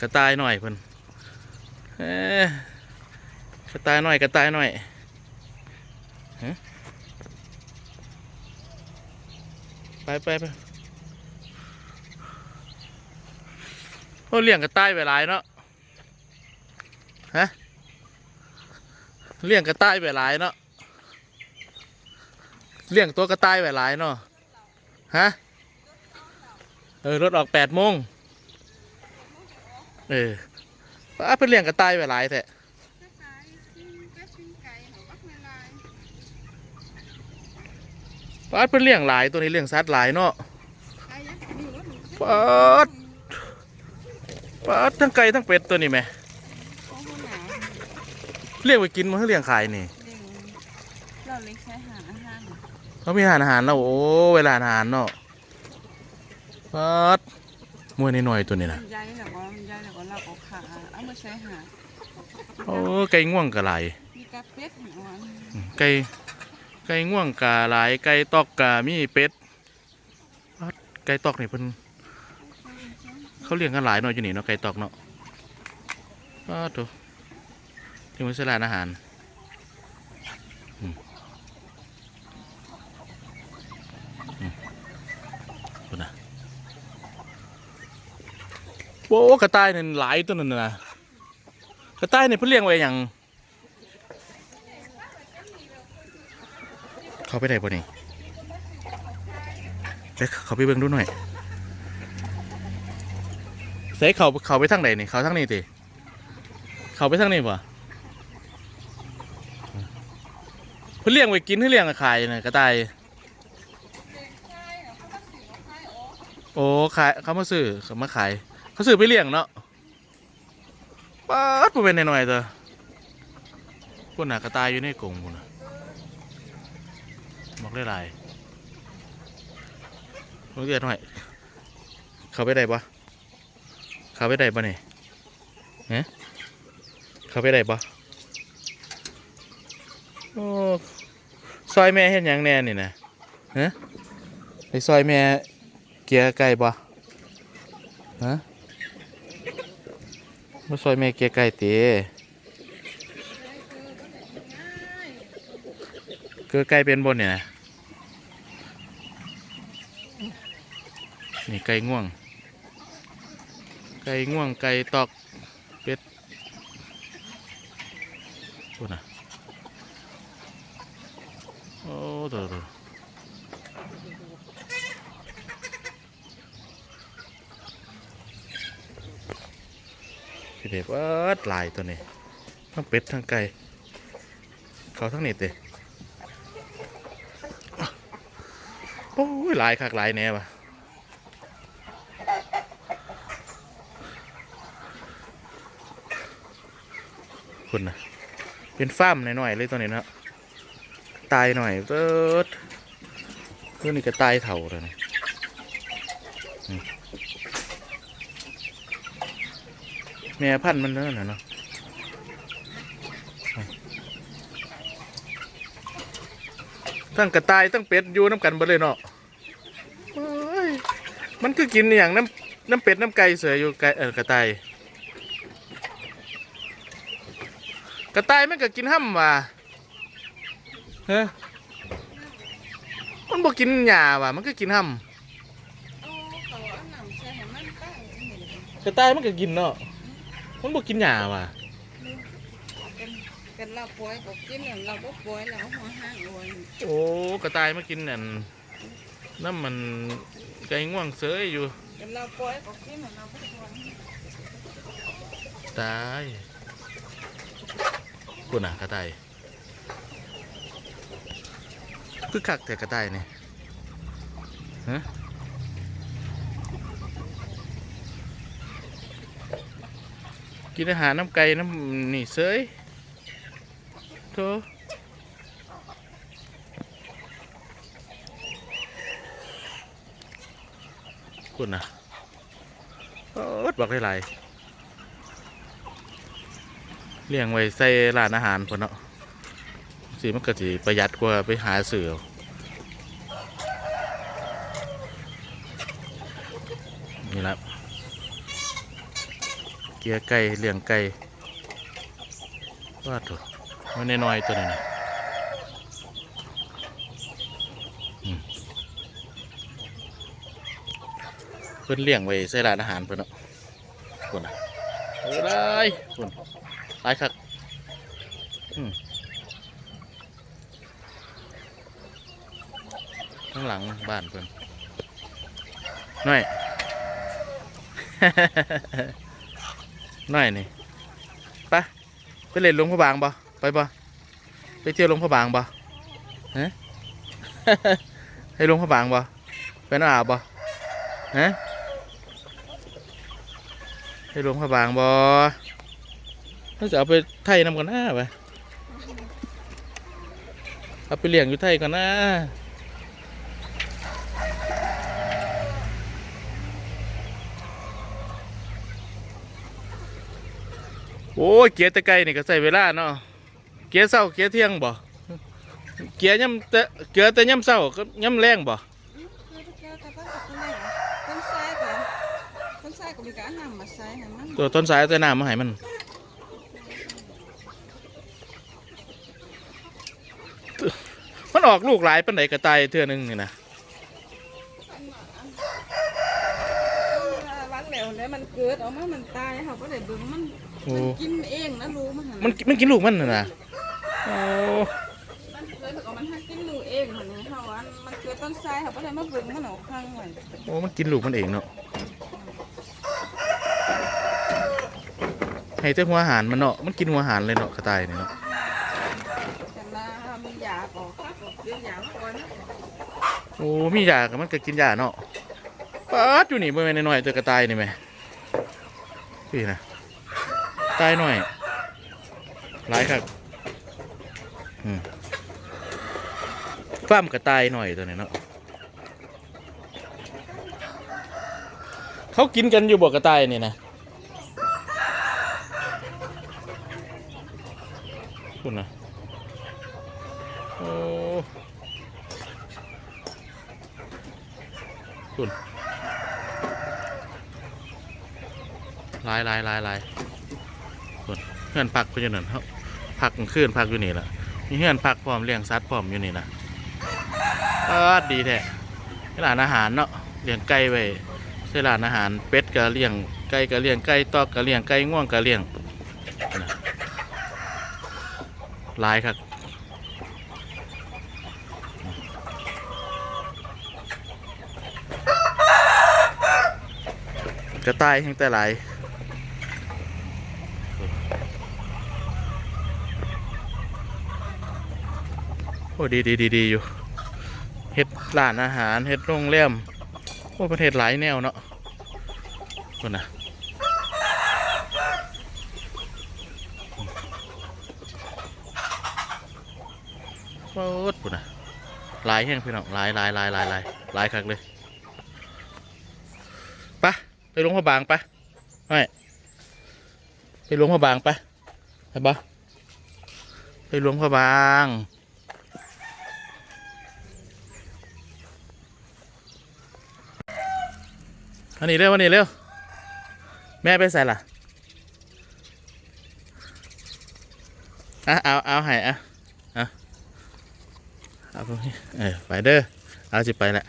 กระต่ายหน่อยเพิ่นเอ้กระต่ายหน่อยกระต่ายหน่อยไปไปไปโอ้เลี้ยงกระต่ายไปหลายเนาะฮะเลี้ยงกระต่ายไปหลายเนาะเลี้ยงตัวกระต่ายไปหลายเนาะฮะเออรถออกแปดโมง เออป้าเพิ่นเลี้ยงกระต่ายไว้หลายแท้ป้าเพิ่นเลี้ยงหลายตัวนี้เลี้ยงสัตว์หลายเนาะป้าดป้าดทั้งไก่ทั้งเป็ดตัวนี้แหม่เลี้ยงไว้กินมันเลี้ยงขายนี่เราเล็กใช้หาอาหารเขามีอาหารอาหารแล้วโอ้เวลาอาหารเนาะป้าด มวยน้อยๆตัวนี้นะมันใหญ่แล้วก็มันใหญ่แล้วก็เราก็ขาเอามาใช้หาโอ้ไก่ง่วงกะหลายมีกระเป็ดหัวอืมไก่ไก่ง่วงกะหลายไก่ตอกกะมีเป็ดป้าดไก่ตอกนี่เพิ่นเขาเลี้ยงกันหลายหน่อยอยู่นี่เนาะไก่ตอกเนาะอ้าวตัวที่มันสลานอาหารอืมอืมดูนะ โอ้กระต่ายนี่หลายตัวนั่นนะกระต่ายนี่เพิ่นเลี้ยงไว้อย่างเขาไปไหนบ่นี่เด็กเขาไปเบิ่งดูหน่อยใส่เขาเขาไปทางไหนนี่เขาทางนี้ติเขาไปทางนี้ป่ะเพื่อเลี้ยงไว้กินให้เลี้ยงขายนะกระต่ายโอ้ขายเขามาซื้อเขามาขาย เขาซื้อไปเลี้ยงเนาะป๊าดปูเป็นหน่อยๆเถอะพวกหน่ะกระตายอยู่ในกรงพวกน่ะบอกได้หลายลูกเดือดหน่อย เขาไปได้ปะเขาไปได้ปะเนี่ยฮะเขาไปได้ปะโอ้ซอยแม่เห็นยังแน่นี่นะฮะไปซอยแม่เกียร์ไก่ปะฮะ มาซอยแม่เกียร์ไก่ตีเกลือไก่เป็นบนเนี่ยนะนี่ไก่ง่วง ไก่ง่วงไก่ตอกเป็ดพูดนะโอ้ตัว พี่เด็กว่าลายตัวนี้ทั้งเป็ดทั้งไก่เขาทั้งนี้เตะโอ้ยลายคักลายแน่ปะคุณนะเป็นฟ้ามหน่อยๆเลยตัวนี้นะตายหน่อยเติร์ดตัวนี้ก็ตายเถ่าเลยนะอืม แม่พันธุ์มันเนั่นน่ะเนาะอืมตั้งกระต่ายตั้งเป็ดอยู่น้ำกันเบ่เลยเนาะโอ้ยมันคือกินอหย่างน้ำน้ำเป็ดน้ำไก่เสืออยู่ไก่เออกระต่ายกระต่ายมันก็กินห้ำว่ะเฮ้มันบอกกินหญ้าว่ะมันก็กินห้โอ้เขาเอาหนังใช้ให้มันตั้งเห็นำกระต่ายมันก็กินเนาะ มันบอกกินหญ้าว่ะกันกันเราป่วยก็กินแล้วเราก็ป่วยแล้วหัวห้างรวยโอ้กระต่ายมากินนั่นน้ำมันไก่ง่วงเสยอยู่กันเราป่วยก็กินแล้วเราก็ป่วยตายกูน่ะกระต่ายคือคักแต่กระต่ายนี่ฮะ กินอาหารน้ำไก่น้ำนี่เสยโธ่กูน่ะโอ๊ดบอกได้หลายเลี้ยงไว้ใส่ร้านอาหารพนเนาะสิมันก็สิประหยัดกว่าไปหาซื้อนี่แหละ กียไก่เลี้ยงไก่ว่าถูกมันน้อยๆตัวนี้นะเพิ่นเลี้ยงไว้ใส่ร้านอาหารเพิ่นเนาะคนน่ะเอ้ยได้คนหลายคักอืมข้างหลังบ้านเพิ่นน้อย น้อยนี่ไปไปเล่นหลวงพระบางบ่ไปบ่ไปเที่ยวหลวงพระบางบ่ฮะให้หลวงพระบางบ่ไปน้าอาบบ่ฮะให้หลวงพระบางบ่น่าจะเอาไปไทยนำกันหน้าไปเอาไปเลี้ยงอยู่ไทยก่อนนะ โอ้ยเกียร์ตะไกลนี่ก็ใส่เวลาเนาะเกียร์เศร้าเกียร์เที่ยงบ่เกียร์ย่ำแต่เกียร์แต่ย่ำเศร้าก็ย่ำแรงบ่ตัวต้นไทรก็ต้นไทรก็มีการนำมาใช้ให้มันตัวต้นสายแต่น้ำมาให้มันมันออกลูกหลายปันไหนกระต่ายเทื่อนึงนี่นะ วันแล้วแล้ว มันเกิดออกมา มันตายเขาก็ได้เบิ่งมันโอ้ มันกินเองนะรู้มันหั่นมันมันกินลูกมันน่ะนะโอ้มันเกิดก็มันหากินลูกเองหั่นนี่เขาว่ามันเกิดต้นไทรเขาก็ได้มาเบิ่งมันออกข้างไว้โอ้มันกินลูกมันเองเนาะให้แต่หัวอาหารมันเนาะมันกินหัวอาหารเลยเนาะกระต่ายนี่เนาะแต่ละมียาออกครับออกเรื่องยาก่อนโอ้มียากับมันก็กินยาเนาะป๊าดอยู่นี่เมื่อไน้อยๆเจอกระต่ายนี่ไหม พี่นะตายหน่อยหลายครับฟ้ามกระต่ายหน่อยตัวนี้เนาะเขากินกันอยู่บ่กระต่ายนี่นะคุณนะโอ้คุณ ลายลายลายลายเพื่อนพักไปอยู่นั่นเขาพักกลางคืนพักอยู่นี่แหละมีเพื่อนพักพร้อมเลี้ยงสัตว์พร้อมอยู่นี่นะเออดีแท้ร้านอาหารเนาะเลี้ยงไก่ไว้ใช่ร้านอาหารเป็ดก็เลี้ยงไก่ก็เลี้ยงไก่ตอกก็เลี้ยงไก่ง่วงก็เลี้ยงลายครับกระต่ายแห่งแต่หลาย อ้ดีดีดีดีอยู่เฮ็ดร้านอาหารเฮ็ดโรงแรมโอ้ประเทศหลายแนวเนาะคนน่ะโคตรปุ่นน่ะหลายแห่งพี่น้องหลายหลายหลายหลายหลายหลายคักเลยไปไปลวงพระบางไปไม่ไปลวงพระบางไปไปบ่ไปลวงพระบาง อันนี้เร็วอันนี้เร็ว แม่ไปใส่ล่ะอะเอาเอาให้อะอะเอาตรงนี้เออไปเด้อเอาสิไปแหละ